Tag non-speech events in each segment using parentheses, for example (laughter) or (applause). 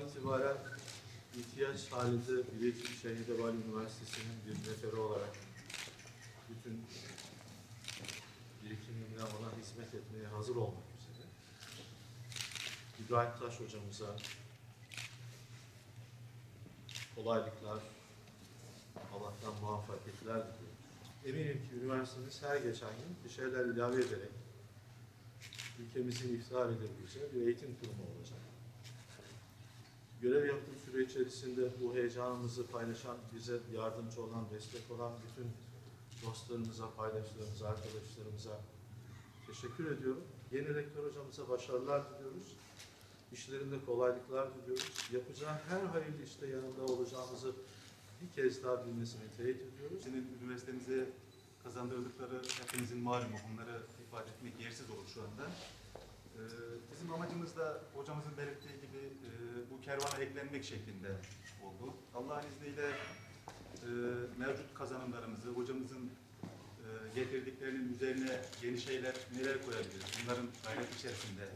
itibaren ihtiyaç halinde Bilecik Şehit Vali Üniversitesi'nin bir neferi olarak bütün birikimine ona hizmet etmeye hazır olmak üzere İbrahim Taş hocamıza kolaylıklar, Allah'tan muvaffakiyetler diliyoruz. Eminim ki üniversitemiz her geçen gün bir şeyler ilave ederek ülkemizin iftihar edebileceği bir eğitim kurumu olacak. Görev yaptığım süre içerisinde bu heyecanımızı paylaşan, bize yardımcı olan, destek olan bütün dostlarımıza, paydaşlarımıza, arkadaşlarımıza teşekkür ediyorum. Yeni rektör hocamıza başarılar diliyoruz. İşlerinde kolaylıklar diliyoruz. Yapacağı her hayırlı işte yanında olacağımızı bir kez daha bilmesini teyit ediyoruz. Senin üniversitemize kazandırdıkları hepimizin malumu. Bunları ifade etmek yersiz olur şu anda. Ee, bizim amacımız da hocamızın belirttiği kervana eklenmek şeklinde oldu. Allah'ın izniyle e, mevcut kazanımlarımızı, hocamızın e, getirdiklerinin üzerine yeni şeyler neler koyabiliriz? Bunların gayret içerisinde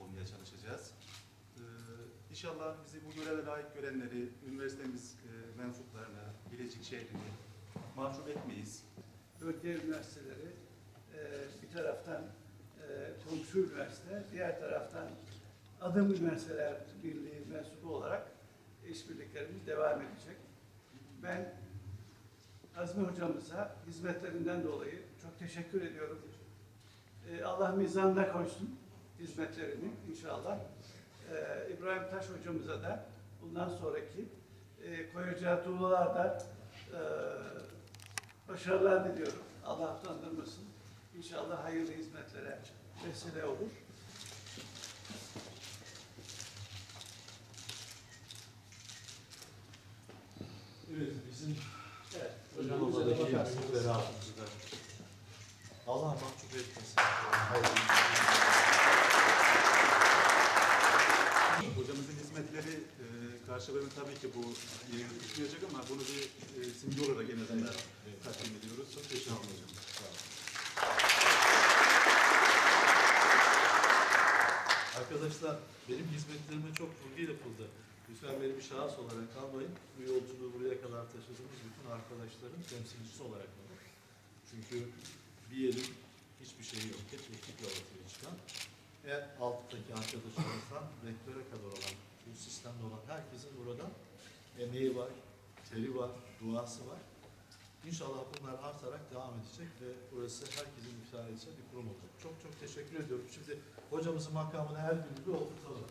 olmaya çalışacağız. Ee, İnşallah bizi bu göreve layık görenleri, üniversitemiz e, mensuplarına, Bilecik şehrini mahcup etmeyiz. Bölge üniversiteleri e, bir taraftan e, komşu üniversite, diğer taraftan adım üniversiteler birliği mensubu olarak işbirliklerimiz devam edecek. Ben Azmi hocamıza hizmetlerinden dolayı çok teşekkür ediyorum. E, Allah mizanına koysun hizmetlerini inşallah. E, İbrahim Taş hocamıza da bundan sonraki e, koyacağı tuğlalarda e, başarılar diliyorum. Allah utandırmasın. İnşallah hayırlı hizmetlere vesile olur. Evet, bizim Evet, büyük beraatımızı da Allah mahcup etmesin. Hocamızın hizmetleri e, karşılığını tabii ki bu yeni tutmayacak ama bunu bir e, simge olarak en azından takdim ediyoruz. Çok teşekkür ederim hocam. Sağ olun. Arkadaşlar benim hizmetlerime çok vurgu yapıldı. Lütfen beni bir şahıs olarak almayın. Bu yolculuğu buraya kadar taşıdığımız bütün arkadaşların temsilcisi olarak alın. Çünkü bir yerin hiçbir şeyi yok. Hep ekiple ortaya çıkan. Eğer alttaki arkadaşlarımızdan (clears throat) rektöre kadar olan, bu sistemde olan herkesin burada emeği var, teri var, duası var. İnşallah bunlar artarak devam edecek ve burası herkesin müsaade edeceği bir kurum olacak. Çok çok teşekkür ediyorum. Şimdi hocamızın makamını her gün bir oturtalım.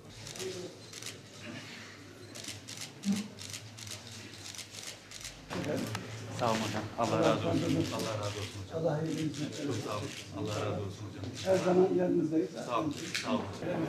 Sağ olun hocam. Allah razı olsun. Allah razı olsun hocam. Allah hizmetler Çok sağ olun. Allah razı olsun hocam. Her zaman yanınızdayız. Sağ olun. Sağ olun hocam.